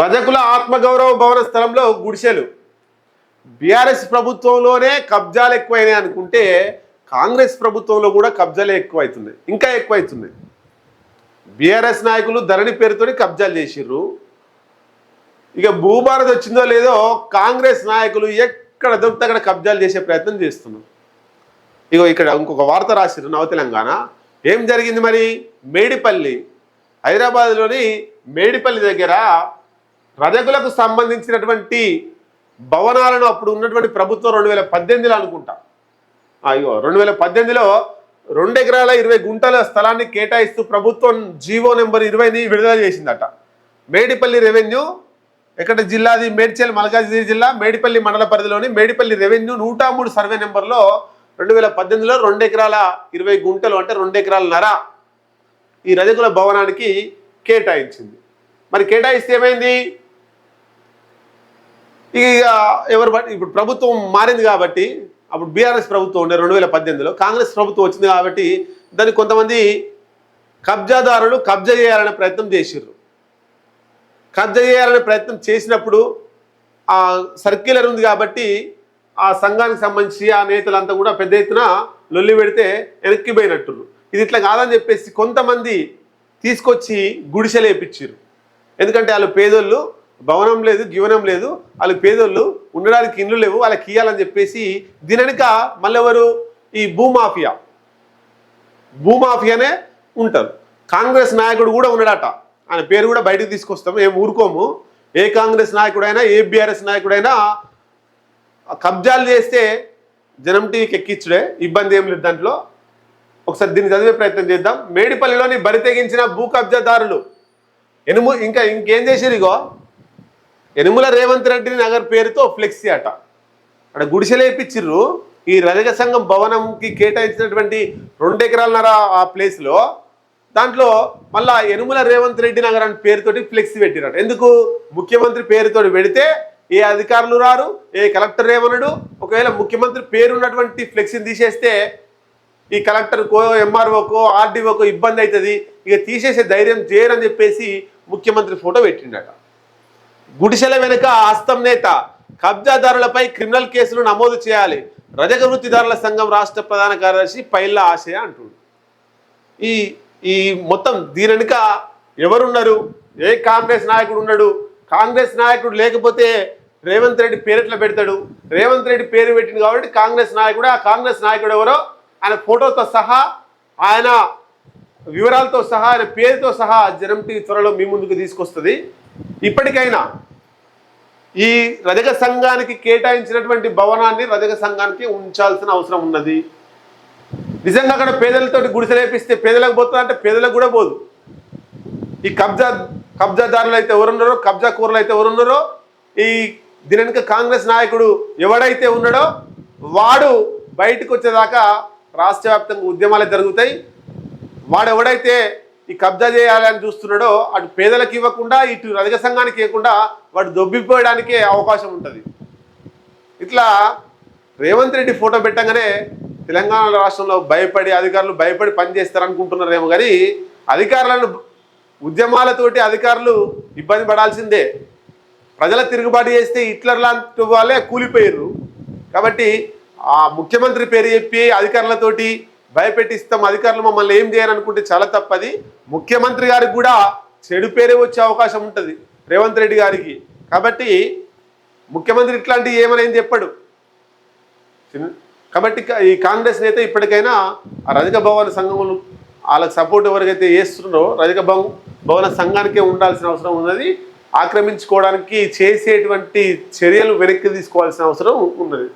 రజకుల ఆత్మగౌరవ భవన స్థలంలో గుడిసెలు. బీఆర్ఎస్ ప్రభుత్వంలోనే కబ్జాలు ఎక్కువైనాయి అనుకుంటే కాంగ్రెస్ ప్రభుత్వంలో కూడా కబ్జాలే ఎక్కువైతున్నాయి ఇంకా ఎక్కువైతున్నాయి. బీఆర్ఎస్ నాయకులు ధరణి పేరుతోని కబ్జాలు చేసిర్రు. ఇక భూభారత్ వచ్చిందో లేదో కాంగ్రెస్ నాయకులు ఎక్కడ దొరికితే అక్కడ కబ్జాలు చేసే ప్రయత్నం చేస్తున్నారు. ఇగో ఇక్కడ ఇంకొక వార్త రాసిరు నవ తెలంగాణ. ఏం జరిగింది మరి? మేడిపల్లి. హైదరాబాద్లోని మేడిపల్లి దగ్గర రజకులకు సంబంధించినటువంటి భవనాలను అప్పుడు ఉన్నటువంటి ప్రభుత్వం రెండు వేల పద్దెనిమిదిలో అనుకుంటా. అయ్యో రెండు వేల పద్దెనిమిదిలో రెండు ఎకరాల ఇరవై గుంటల స్థలాన్ని కేటాయిస్తూ ప్రభుత్వం జీవో నెంబర్ ఇరవైని విడుదల చేసిందట. మేడిపల్లి రెవెన్యూ ఇక్కడ జిల్లాది మేడ్చల్ మల్కాజిగిరి జిల్లా మేడిపల్లి మండల పరిధిలోని మేడిపల్లి రెవెన్యూ నూట మూడు సర్వే నెంబర్లో రెండు వేల పద్దెనిమిదిలో రెండు ఎకరాల ఇరవై గుంటలు అంటే రెండు ఎకరాల నర ఈ రజకుల భవనానికి కేటాయించింది. మరి కేటాయిస్తే ఏమైంది? ఇక ఎవరు ఇప్పుడు ప్రభుత్వం మారింది కాబట్టి అప్పుడు బీఆర్ఎస్ ప్రభుత్వం ఉండే రెండు వేల పద్దెనిమిదిలో కాంగ్రెస్ ప్రభుత్వం వచ్చింది కాబట్టి దాన్ని కొంతమంది కబ్జాదారులు కబ్జా చేయాలనే ప్రయత్నం చేసిర్రు. కబ్జా చేయాలనే ప్రయత్నం చేసినప్పుడు ఆ సర్క్యులర్ ఉంది కాబట్టి ఆ సంఘానికి సంబంధించి ఆ నేతలంతా కూడా పెద్ద ఎత్తున లొల్లి పెడితే వెనక్కిపోయినట్టుర్రు ఇది ఇట్లా కాదని చెప్పేసి కొంతమంది తీసుకొచ్చి గుడిసెలు వేయించారు ఎందుకంటే వాళ్ళు పేదోళ్ళు భవనం లేదు జీవనం లేదు. వాళ్ళు పేదోళ్ళు ఉండడానికి ఇండ్లు లేవు వాళ్ళకి ఇయ్యాలని చెప్పేసి దీని వెనుక మళ్ళీ ఈ భూమాఫియా. భూమాఫియానే ఉంటారు. కాంగ్రెస్ నాయకుడు కూడా ఉన్నాడట. ఆయన పేరు కూడా బయటకు తీసుకొస్తాము ఏం ఊరుకోము. ఏ కాంగ్రెస్ నాయకుడైనా ఏ బీఆర్ఎస్ నాయకుడైనా కబ్జాలు చేస్తే జనం టీవీకి ఎక్కించుడే ఇబ్బంది ఏం లేదు దాంట్లో. ఒకసారి దీన్ని చదివే ప్రయత్నం చేద్దాం. మేడిపల్లిలోని బరి తెగించిన భూ కబ్జాదారులు. ఎనుము ఇంకా ఇంకేం చేసిరిగో ఇగో రేవంత్ రెడ్డి నగర్ పేరుతో ఫ్లెక్సీ అట. అక్కడ గుడిసెలు గుడిసెలేపిచ్చిర్రు ఈ రజక సంఘం భవనంకి కేటాయించినటువంటి రెండు ఎకరాలన్నర ఆ ప్లేస్లో దాంట్లో మళ్ళా యనుమల రేవంత్ రెడ్డి నగర్ అని పేరుతోటి ఫ్లెక్సీ పెట్టినట్టు ఎందుకు? ముఖ్యమంత్రి పేరుతో పెడితే ఏ అధికారులు రారు ఏ కలెక్టర్ ఏమనడు? ఒకవేళ ముఖ్యమంత్రి పేరు ఉన్నటువంటి ఫ్లెక్సీని తీసేస్తే ఈ కలెక్టర్కో ఎంఆర్ఓకో ఆర్డీఓకో ఇబ్బంది అవుతుంది ఇక తీసేసే ధైర్యం చేయరని చెప్పేసి ముఖ్యమంత్రి ఫోటో పెట్టిండట. గుడిసెల వెనుక హస్తం నేత కబ్జాదారులపై క్రిమినల్ కేసులు నమోదు చేయాలి. రజక వృత్తిదారుల సంఘం రాష్ట్ర ప్రధాన కార్యదర్శి పైల్ల ఆశయ అంటుడు. ఈ ఈ మొత్తం దీని వెనుక ఎవరున్నారు? ఏ కాంగ్రెస్ నాయకుడు ఉన్నాడు? కాంగ్రెస్ నాయకుడు లేకపోతే రేవంత్ రెడ్డి పేరెట్లా పెడతాడు. రేవంత్ రెడ్డి పేరు పెట్టింది కాబట్టి కాంగ్రెస్ నాయకుడు? ఆ కాంగ్రెస్ నాయకుడు ఎవరో? ఆయన ఫోటోతో సహా ఆయన వివరాలతో సహా ఆయన పేరుతో సహా జనం టీవీ త్వరలో మీ ముందుకు తీసుకొస్తుంది. ఇప్పటికైనా ఈ రజక సంఘానికి కేటాయించినటువంటి భవనాన్ని రజక సంఘానికి ఉంచాల్సిన అవసరం ఉన్నది. నిజంగా అక్కడ పేదలతో గుడిసెలేపిస్తే పేదలకు పోతుంది అంటే పేదలకు కూడా పోదు. ఈ కబ్జా కబ్జాదారులు అయితే ఎవరున్నారో కబ్జా కూరలు అయితే ఎవరున్నారో ఈ దీనిక కాంగ్రెస్ నాయకుడు ఎవడైతే ఉన్నాడో వాడు బయటకు వచ్చేదాకా రాష్ట్ర వ్యాప్తంగా ఉద్యమాలు జరుగుతాయి. వాడెవడైతే ఈ కబ్జా చేయాలని చూస్తున్నాడో అటు పేదలకు ఇవ్వకుండా ఇటు రజక సంఘానికి ఇవ్వకుండా వాడు దొబ్బిపోయడానికే అవకాశం ఉంటుంది. ఇట్లా రేవంత్ రెడ్డి ఫోటో పెట్టగానే తెలంగాణ రాష్ట్రంలో భయపడి అధికారులు భయపడి పనిచేస్తారనుకుంటున్నారేమో కానీ అధికారులను ఉద్యమాలతోటి అధికారులు ఇబ్బంది పడాల్సిందే. ప్రజల తిరుగుబాటు చేస్తే హిట్లర్ లాంటి వాళ్ళే కూలిపోయారు కాబట్టి ఆ ముఖ్యమంత్రి పేరు చెప్పి అధికారులతోటి భయపెట్టిస్తాం అధికారులు మమ్మల్ని ఏం చేయాలనుకుంటే చాలా తప్పది. ముఖ్యమంత్రి గారికి కూడా చెడు పేరే వచ్చే అవకాశం ఉంటుంది రేవంత్ రెడ్డి గారికి. కాబట్టి ముఖ్యమంత్రి ఇట్లాంటివి ఏమని చెప్పాడు. కాబట్టి ఈ కాంగ్రెస్ నేత ఇప్పటికైనా ఆ రజక భవన సంఘములు వాళ్ళకి సపోర్ట్ ఎవరికైతే చేస్తున్నారో రజక భవన్ భవన సంఘానికే ఉండాల్సిన అవసరం ఉన్నది. ఆక్రమించుకోవడానికి చేసేటువంటి చర్యలు వెనక్కి తీసుకోవాల్సిన అవసరం ఉన్నది.